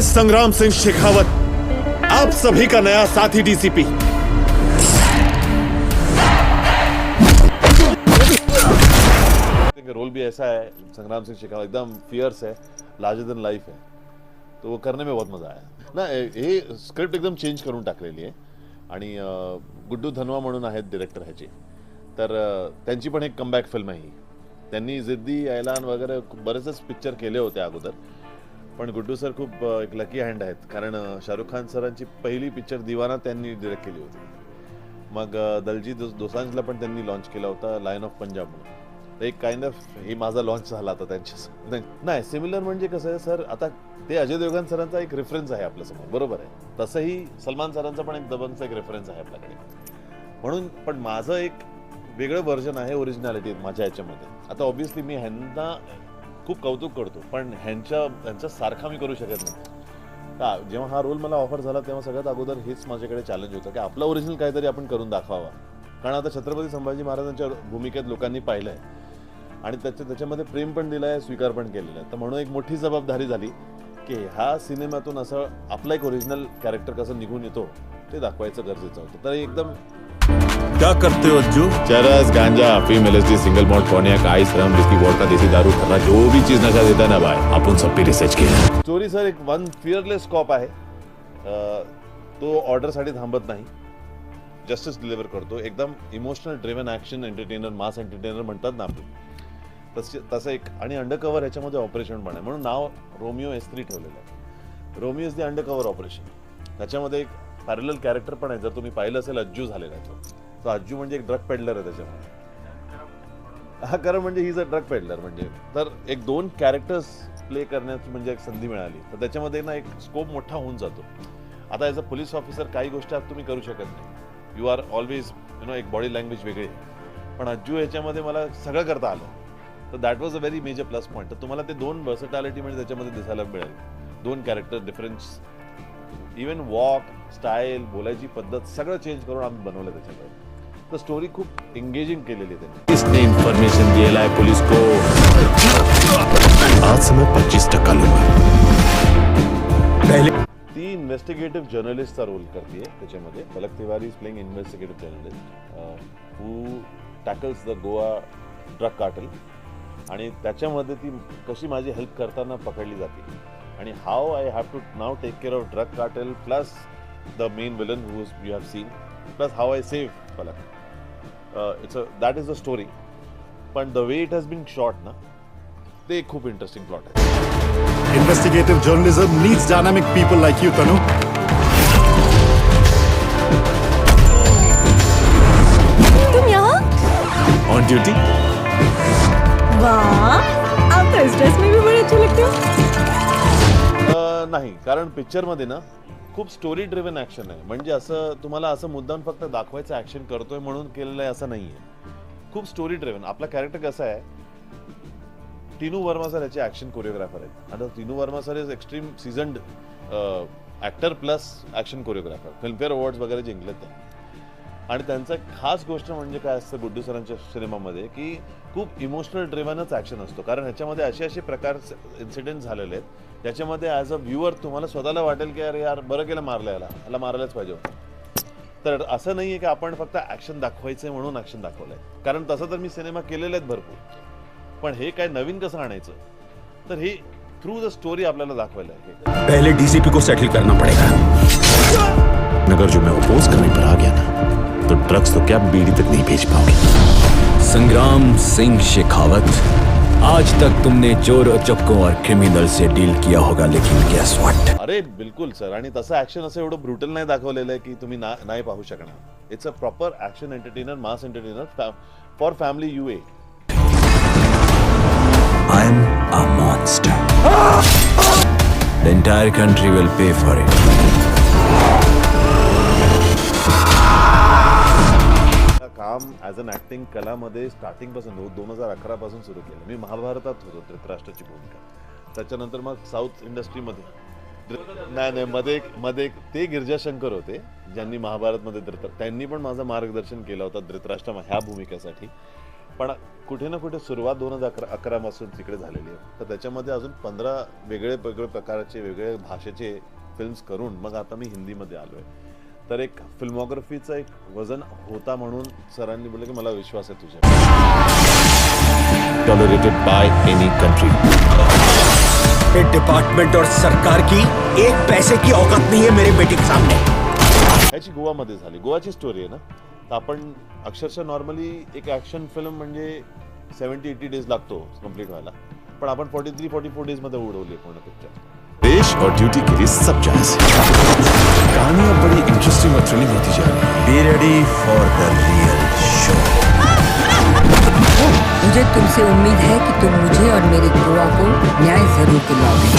मैं संग्राम सिंह शेखावत आप सभी का नया साथी डीसीपी का रोल भी ऐसा है संग्राम सिंह शेखावत एकदम फियर्स है लार्जर देन लाईफ है। तो वो करने में बहुत मजा आया। ना हे स्क्रिप्ट एकदम चेंज करून टाकलेली आहे। आणि गुड्डू धनवा म्हणून आहेत डिरेक्टर ह्याचे. तर त्यांची पण एक कमबॅक फिल्म आहे ही. त्यांनी जिद्दी ऐलान वगैरे बरेचच पिक्चर केले होते अगोदर. पण गुड्डू सर खूप एक लकी हँड आहेत. कारण शाहरुख खान सरांची पहिली पिक्चर दिवाना त्यांनी डिरेक्ट केली होती. मग दलजीत दलजी दोसांजला पण त्यांनी लॉन्च केला होता लायन ऑफ पंजाब म्हणून. तर एक काइंड ऑफ ही माझा लॉन्च झाला आता त्यांच्या नाही सिमिलर म्हणजे कसं आहे सर आता ते अजय देवगन सरांचा एक रेफरन्स आहे आपल्यासमोर. बरोबर आहे. तसंही सलमान सरांचा पण एक दबंगचा एक रेफरन्स आहे आपल्याकडे. म्हणून पण माझं एक वेगळं व्हर्जन आहे ओरिजिनॅलिटी माझ्या याच्यामध्ये. आता ऑब्व्हियसली मी ह्यांना खूप कौतुक करतो पण ह्यांच्या त्यांचा सारखा मी करू शकत नाही. का जेव्हा हा रोल मला ऑफर झाला तेव्हा सगळ्यात अगोदर हेच माझ्याकडे चॅलेंज होतं की आपलं ओरिजिनल काहीतरी आपण करून दाखवावा. कारण आता छत्रपती संभाजी महाराजांच्या भूमिकेत लोकांनी पाहिलं आहे आणि त्याच्या त्याच्यामध्ये प्रेम पण दिलं आहे स्वीकार पण केलेला आहे. तर म्हणून एक मोठी जबाबदारी झाली की ह्या सिनेमातून असं आपला एक ओरिजिनल कॅरेक्टर कसं निघून येतो ते दाखवायचं गरजेचं होतं. तर एकदम क्या करते हो अज्जू चरस गांजा अफीम LSD single malt cognac ice rum whisky vodka देसी दारू खर्रा जो भी चीज नशा देता है ना भाई आपण सब पे रिसर्च केलं स्टोरी सर एक वन फिअरलेस कॉप आहे. अं, तो ऑर्डरसाठी थांबत नाही. जस्टिस डिलिव्हर करतो. एकदम emotional driven action entertainer mass entertainer म्हणतात ना आपण तसे तसं एक आणि अंडरकव्हर ह्याच्यामध्ये ऑपरेशन पण आहे. म्हणून नाव रोमिओ एस थ्री ठेवलेलं आहे. Romeo is the undercover operation त्याच्यामध्ये एक पॅरल कॅरेक्टर पण आहे. जर तुम्ही पाहिलं असेल अज्जू झालेला आहे तो. तो अज्जू म्हणजे एक ड्रग पेडलर आहे त्याच्यामध्ये हा खरं म्हणजे ही जर ड्रग पेडलर म्हणजे. तर एक दोन कॅरेक्टर्स प्ले करण्याची म्हणजे एक संधी मिळाली. तर त्याच्यामध्ये ना एक स्कोप मोठा होऊन जातो. आता ॲज अ पोलीस ऑफिसर काही गोष्टी आज तुम्ही करू शकत नाही. You are always you know एक बॉडी लँग्वेज वेगळी पण अज्जू ह्याच्यामध्ये मला सगळं करता आलं. तर that was a very major plus point तर तुम्हाला ते दोन वर्सटॅलिटी म्हणजे त्याच्यामध्ये दिसायला मिळेल. दोन character difference even walk style बोलायची पद्धत सगळं चेंज करून आम्ही बनवलं त्याच्यामध्ये. तर स्टोरी खूप एंगेजिंग केलेली आहे त्यांनी. दिया है पुलिस को? आज से मैं पच्चीस टक्का लूंगा। ती इन्व्हेस्टिगेटिव्ह जर्नलिस्टचा रोल करते त्याच्यामध्ये. Palak Tiwari is playing investigative journalist who tackles the Goa drug cartel आणि त्याच्यामध्ये ती कशी माझी हेल्प करताना पकडली जाते. आणि how I have to now take care of drug cartel plus the main villain who you have seen plus how I save Palak it's a that is a story पण the way it has been shot ना ते खूप interesting plot आहे investigative journalism needs dynamic people like you Tanu तुम यहाँ? On duty वाह आप तो इस ड्रेस में भी बड़े अच्छे लगते हो। अ, नाही कारण पिक्चरमध्ये ना खूप स्टोरी ड्रिव्हन ॲक्शन आहे. म्हणजे असं तुम्हाला असं मुद्दाम फक्त दाखवायचं ॲक्शन करतोय म्हणून केलेलं आहे असं नाही आहे खूप स्टोरी ड्रिव्हन आपला कॅरेक्टर कसा आहे? टिनू वर्मा सर याचे ॲक्शन कोरिओग्राफर आहेत. आता Tinu Verma sir is extreme seasoned actor plus action choreographer Filmfare awards वगैरे जिंकलेत त्या. आणि त्यांचं एक खास गोष्ट म्हणजे काय असतं गुड्डू सरांच्या सिनेमामध्ये की खूप इमोशनल ड्रिव्हनच ॲक्शन असतो. कारण ह्याच्यामध्ये असे असे प्रकार इन्सिडेंट झालेले आहेत. ज्याच्यामध्ये ॲज अ व्ह्युअर तुम्हाला स्वतःला वाटेल की अरे यार बरं केलं मारलं याला. याला मारायलाच पाहिजे होतं. तर असं नाही आहे की आपण फक्त ॲक्शन दाखवायचं आहे म्हणून ॲक्शन दाखवलं आहे कारण तसं तर मी सिनेमा केलेले आहेत भरपूर. पण हे काय नवीन कसं आणायचं? तर हे थ्रू द स्टोरी आपल्याला दाखवायला आहे. पहिले डीसीपी को सेटल करना पड़ेगा। नगर जो मैं अपोज करने पर आ गया ना ड्रग्स तो क्या बीड़ी तक नहीं भेज पाओगे संग्राम सिंह शेखावत आज तक तुमने चोर चक्कों और क्रिमिनल से डील किया होगा लेकिन गेस व्हाट अरे बिलकुल सर आणि तसं ऍक्शन असं एवढं ब्रुटल नाही दाखवलेलं आहे की तुम्ही ना नाही पाहू शकणार. It's a proper action entertainer mass entertainer for family you a I am a monster the entire country will pay for it as an acting कलामध्ये स्टार्टिंगपासून दोन हजार अकरापासून सुरू केलं. मी महाभारतात होतो धृतराष्ट्राची भूमिका. त्याच्यानंतर मग साऊथ इंडस्ट्रीमध्ये नाही नाही मध्ये एक मध्ये एक ते गिरजाशंकर होते ज्यांनी महाभारतमध्ये धृत त्यांनी पण माझं मार्गदर्शन केलं होतं धृतराष्ट्र ह्या भूमिकेसाठी. पण कुठे ना कुठे सुरुवात दोन हजार अकरा अकरापासून तिकडे झालेली आहे. तर त्याच्यामध्ये अजून पंधरा वेगळे वेगळे प्रकारचे वेगळे भाषेचे फिल्म्स करून मग आता मी हिंदीमध्ये आलो आहे तर एक फिल्मोग्राफीचं एक वजन होता म्हणून सरांनी बोलले की मला विश्वास आहे तुझ्या tolerated by any country department और सरकार की एक पैसे की औकात नहीं है मेरे बेटे के सामने। याची गोवामध्ये झाली. गोवाची स्टोरी आहे ना? तर आपण अक्षरशः नॉर्मली एक ॲक्शन फिल्म म्हणजे सेवन्टी एटी डेज लागतो कंप्लीट व्हायला. पण आपण फोर्टी थ्री फोर्टी फोर डेजमध्ये उडवली आहे पूर्ण पिक्चर देश और ड्यूटी के लिए सब जायज कहानी अब बड़ी इंटरेस्टिंग और थ्रिलिंग होती जा रही है। Be ready for the real show मुझे तुमसे उम्मीद है कि तुम मुझे और मेरे गोवा को न्याय ज़रूर दिलाओगे